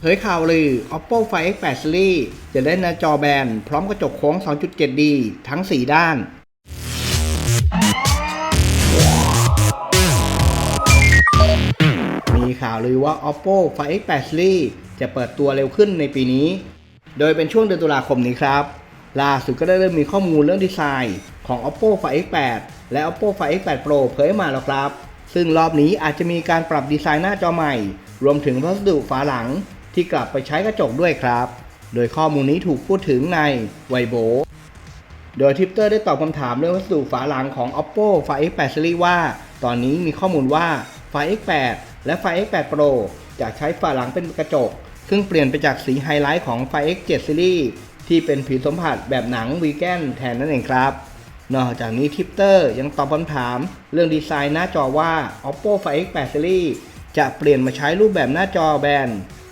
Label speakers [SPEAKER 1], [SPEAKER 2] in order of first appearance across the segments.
[SPEAKER 1] เผยข่าวลือ Oppo Find X8 Series จะได้หน้าจอแบน พร้อมกระจกโค้ง 2.7D ทั้ง 4 ด้าน มีข่าวลือว่า Oppo Find X8 Series จะเปิดตัวเร็วขึ้นในปีนี้ โดยเป็นช่วงเดือนตุลาคมนี้ครับ ล่าสุดก็ได้เริ่มมีข้อมูลเรื่องดีไซน์ของ Oppo Find X8 และ Oppo Find X8 Pro เผยมาแล้วครับ ซึ่งรอบนี้อาจจะมีการปรับดีไซน์หน้าจอใหม่ รวมถึงวัสดุฝาหลัง ที่กลับไปใช้กระจกด้วยครับ โดยข้อมูลนี้ถูกพูดถึงในไวโบโดยทิปเตอร์ได้ตอบคำถามเรื่องวัสดุฝาหลังของ Oppo Find X8 Series ว่า ตอนนี้มีข้อมูลว่า Find X8 และ Find X8 Pro จะใช้ฝาหลังเป็นกระจก ซึ่งเปลี่ยนไปจากสีไฮไลท์ของ Find X7 Series ที่เป็นผิวสัมผัสแบบหนังวีแกนแทนนั่นเองครับนอกจากนี้ทิปเตอร์ยังตอบคำถามเรื่องดีไซน์หน้าจอว่า Oppo Find X8 Series จะเปลี่ยนมาใช้รูปแบบหน้าจอแบน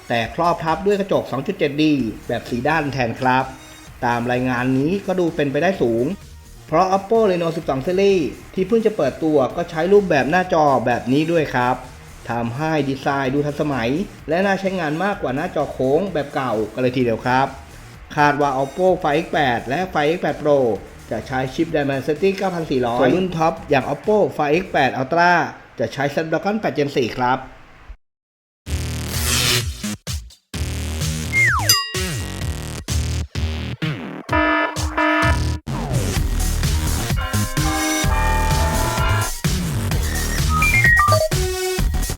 [SPEAKER 1] แต่ครอบทับด้วยกระจก 2.7D แบบสีด้านแทนครับ ตามรายงานนี้ก็ดูเป็นไปได้สูง เพราะ Oppo Reno 12 Series ที่เพิ่งจะเปิดตัวก็ใช้รูปแบบหน้าจอแบบนี้ด้วยครับทำให้ดีไซน์ดูทันสมัย และน่าใช้งานมากกว่าหน้าจอโค้งแบบเก่ากันเลยทีเดียวครับ คาดว่า Oppo Find X8 และ Find X8 Pro จะใช้ชิป Dimensity 9400ส่วนรุ่นท็อปอย่าง Oppo Find X8 Ultra จะใช้ Snapdragon 8 Gen 4 ครับ